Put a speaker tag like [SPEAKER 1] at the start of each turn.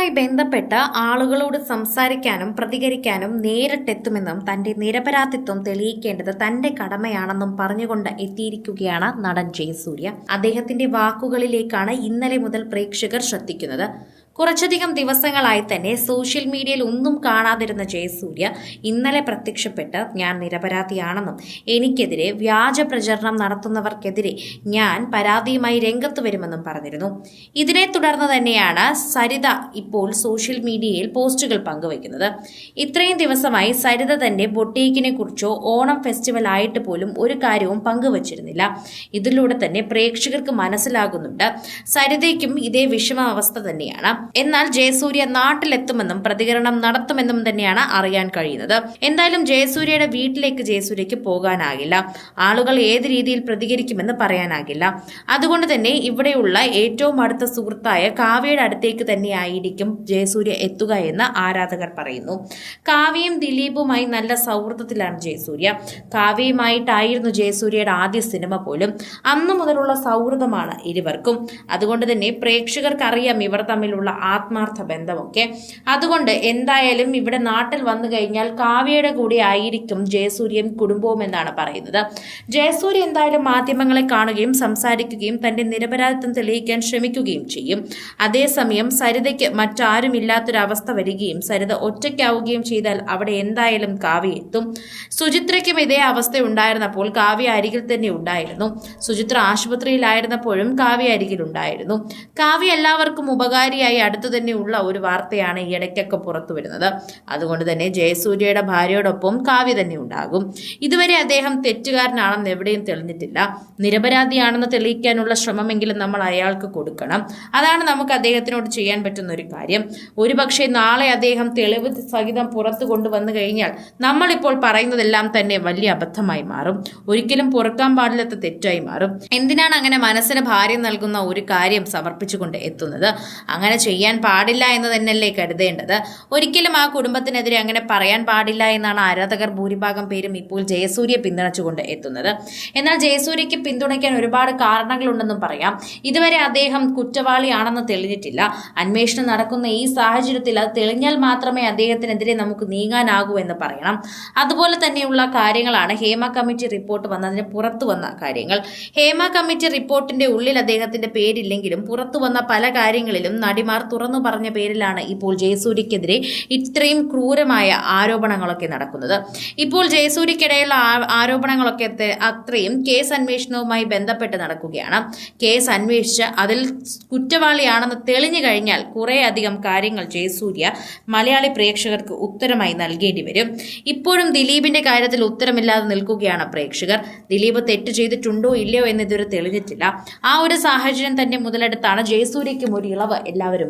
[SPEAKER 1] കേസുമായി ബന്ധപ്പെട്ട് ആളുകളോട് സംസാരിക്കാനും പ്രതികരിക്കാനും നേരിട്ടെത്തുമെന്നും തന്റെ നിരപരാധിത്വം തെളിയിക്കേണ്ടത് തന്റെ കടമയാണെന്നും പറഞ്ഞുകൊണ്ട് എത്തിയിരിക്കുകയാണ് നടൻ ജയസൂര്യ. അദ്ദേഹത്തിന്റെ വാക്കുകളിലേക്കാണ് ഇന്നലെ മുതൽ പ്രേക്ഷകർ ശ്രദ്ധിക്കുന്നത്. കുറച്ചധികം ദിവസങ്ങളായി തന്നെ സോഷ്യൽ മീഡിയയിൽ ഒന്നും കാണാതിരുന്ന ജയസൂര്യ ഇന്നലെ പ്രത്യക്ഷപ്പെട്ട് ഞാൻ നിരപരാധിയാണെന്നും എനിക്കെതിരെ വ്യാജ പ്രചരണം നടത്തുന്നവർക്കെതിരെ ഞാൻ പരാതിയുമായി രംഗത്ത് വരുമെന്നും പറഞ്ഞിരുന്നു. ഇതിനെ തുടർന്ന് തന്നെയാണ് സരിത ഇപ്പോൾ സോഷ്യൽ മീഡിയയിൽ പോസ്റ്റുകൾ പങ്കുവയ്ക്കുന്നത്. ഇത്രയും ദിവസമായി സരിത തന്റെ ബൊട്ടീക്കിനെ കുറിച്ചോ ഓണം ഫെസ്റ്റിവൽ ആയിട്ട് പോലും ഒരു കാര്യവും പങ്കുവച്ചിരുന്നില്ല. ഇതിലൂടെ തന്നെ പ്രേക്ഷകർക്ക് മനസ്സിലാകുന്നുണ്ട്. സരിതയ്ക്കും ഇതേ വിഷമാവസ്ഥ തന്നെയാണ്. എന്നാൽ ജയസൂര്യ നാട്ടിലെത്തുമെന്നും പ്രതികരണം നടത്തുമെന്നും തന്നെയാണ് അറിയാൻ കഴിയുന്നത്. എന്തായാലും ജയസൂര്യയുടെ വീട്ടിലേക്ക് ജയസൂര്യക്ക് പോകാനാകില്ല. ആളുകൾ ഏത് രീതിയിൽ പ്രതികരിക്കുമെന്ന് പറയാനാകില്ല. അതുകൊണ്ട് തന്നെ ഇവിടെയുള്ള ഏറ്റവും അടുത്ത സുഹൃത്തായ കാവ്യയുടെ അടുത്തേക്ക് തന്നെയായിരിക്കും ജയസൂര്യ എത്തുക എന്ന് ആരാധകർ പറയുന്നു. കാവ്യയും ദിലീപുമായി നല്ല സൗഹൃദത്തിലാണ് ജയസൂര്യ. കാവ്യയുമായിട്ടായിരുന്നു ജയസൂര്യയുടെ ആദ്യ സിനിമ പോലും. അന്നു മുതലുള്ള സൗഹൃദമാണ് ഇരുവർക്കും. അതുകൊണ്ട് തന്നെ പ്രേക്ഷകർക്കറിയാം ഇവർ തമ്മിലുള്ള ആത്മാർത്ഥ ബന്ധമൊക്കെ. അതുകൊണ്ട് എന്തായാലും ഇവിടെ നാട്ടിൽ വന്നു കഴിഞ്ഞാൽ കാവ്യയുടെ കൂടെ ആയിരിക്കും ജയസൂര്യൻ കുടുംബവും എന്നാണ് പറയുന്നത്. ജയസൂര്യ എന്തായാലും മാധ്യമങ്ങളെ കാണുകയും സംസാരിക്കുകയും തന്റെ നിരപരാധിത്വം തെളിയിക്കാൻ ശ്രമിക്കുകയും ചെയ്യും. അതേസമയം സരിതയ്ക്ക് മറ്റാരുമില്ലാത്തൊരവസ്ഥ വരികയും സരിത ഒറ്റയ്ക്കാവുകയും ചെയ്താൽ അവിടെ എന്തായാലും കാവ്യ എത്തും. സുചിത്രയ്ക്കും ഇതേ അവസ്ഥ ഉണ്ടായിരുന്നപ്പോൾ കാവ്യ അരികിൽ തന്നെ ഉണ്ടായിരുന്നു. സുചിത്ര ആശുപത്രിയിലായിരുന്നപ്പോഴും കാവ്യ അരികിൽ ഉണ്ടായിരുന്നു. കാവ്യ എല്ലാവർക്കും ഉപകാരിയായി അടുത്തു തന്നെയുള്ള ഒരു വാർത്തയാണ് ഈ ഇടയ്ക്കൊക്കെ പുറത്തു വരുന്നത്. അതുകൊണ്ട് തന്നെ ജയസൂര്യയുടെ ഭാര്യയോടൊപ്പം കാവ്യ തന്നെ ഉണ്ടാകും. ഇതുവരെ അദ്ദേഹം തെറ്റുകാരനാണെന്ന് എവിടെയും തെളിഞ്ഞിട്ടില്ല. നിരപരാധിയാണെന്ന് തെളിയിക്കാനുള്ള ശ്രമമെങ്കിലും നമ്മൾ അയാൾക്ക് കൊടുക്കണം. അതാണ് നമുക്ക് അദ്ദേഹത്തിനോട് ചെയ്യാൻ പറ്റുന്ന ഒരു കാര്യം. ഒരുപക്ഷെ നാളെ അദ്ദേഹം തെളിവ് സഹിതം പുറത്തു കൊണ്ടുവന്നു കഴിഞ്ഞാൽ നമ്മളിപ്പോൾ പറയുന്നതെല്ലാം തന്നെ വലിയ അബദ്ധമായി മാറും. ഒരിക്കലും പുറക്കാൻ പാടില്ലാത്ത തെറ്റായി മാറും. എന്തിനാണ് അങ്ങനെ മനസ്സിന് ഭാരം നൽകുന്ന ഒരു കാര്യം സമർപ്പിച്ചുകൊണ്ട് എത്തുന്നത്? അങ്ങനെ ചെയ്യാൻ പാടില്ല എന്ന് തന്നെയല്ലേ കരുതേണ്ടത്? ഒരിക്കലും ആ കുടുംബത്തിനെതിരെ അങ്ങനെ പറയാൻ പാടില്ല എന്നാണ് ആരാധകർ ഭൂരിഭാഗം പേരും ഇപ്പോൾ ജയസൂര്യ പിന്തുണച്ചുകൊണ്ട് എത്തുന്നത്. എന്നാൽ ജയസൂര്യക്ക് പിന്തുണയ്ക്കാൻ ഒരുപാട് കാരണങ്ങളുണ്ടെന്നും പറയാം. ഇതുവരെ അദ്ദേഹം കുറ്റവാളിയാണെന്ന് തെളിഞ്ഞിട്ടില്ല. അന്വേഷണം നടക്കുന്ന ഈ സാഹചര്യത്തിൽ അത് തെളിഞ്ഞാൽ മാത്രമേ അദ്ദേഹത്തിനെതിരെ നമുക്ക് നീങ്ങാനാകൂ എന്ന് പറയണം. അതുപോലെ തന്നെയുള്ള കാര്യങ്ങളാണ് ഹേമ കമ്മിറ്റി റിപ്പോർട്ട് വന്നതിന് പുറത്തു വന്ന കാര്യങ്ങൾ. ഹേമ കമ്മിറ്റി റിപ്പോർട്ടിന്റെ ഉള്ളിൽ അദ്ദേഹത്തിന്റെ പേരില്ലെങ്കിലും പുറത്തു വന്ന പല കാര്യങ്ങളിലും നടിമാർ തുറന്നു പറഞ്ഞ പേരിലാണ് ഇപ്പോൾ ജയസൂര്യക്കെതിരെ ഇത്രയും ക്രൂരമായ ആരോപണങ്ങളൊക്കെ നടക്കുന്നത്. ഇപ്പോൾ ജയസൂര്യക്കിടയിലുള്ള ആരോപണങ്ങളൊക്കെ അത്രയും കേസ് അന്വേഷണവുമായി ബന്ധപ്പെട്ട് നടക്കുകയാണ്. കേസ് അന്വേഷിച്ച് അതിൽ കുറ്റവാളിയാണെന്ന് തെളിഞ്ഞു കഴിഞ്ഞാൽ കുറേയധികം കാര്യങ്ങൾ ജയസൂര്യ മലയാളി പ്രേക്ഷകർക്ക് ഉത്തരമായി നൽകേണ്ടി വരും. ഇപ്പോഴും ദിലീപിന്റെ കാര്യത്തിൽ ഉത്തരമില്ലാതെ നിൽക്കുകയാണ് പ്രേക്ഷകർ. ദിലീപ് തെറ്റ് ചെയ്തിട്ടുണ്ടോ ഇല്ലയോ എന്നിതുവരെ തെളിഞ്ഞിട്ടില്ല. ആ ഒരു സാഹചര്യം തന്നെ മുതലെടുത്താണ് ജയസൂര്യയ്ക്കും ഒരു ഇളവ്. എല്ലാവരും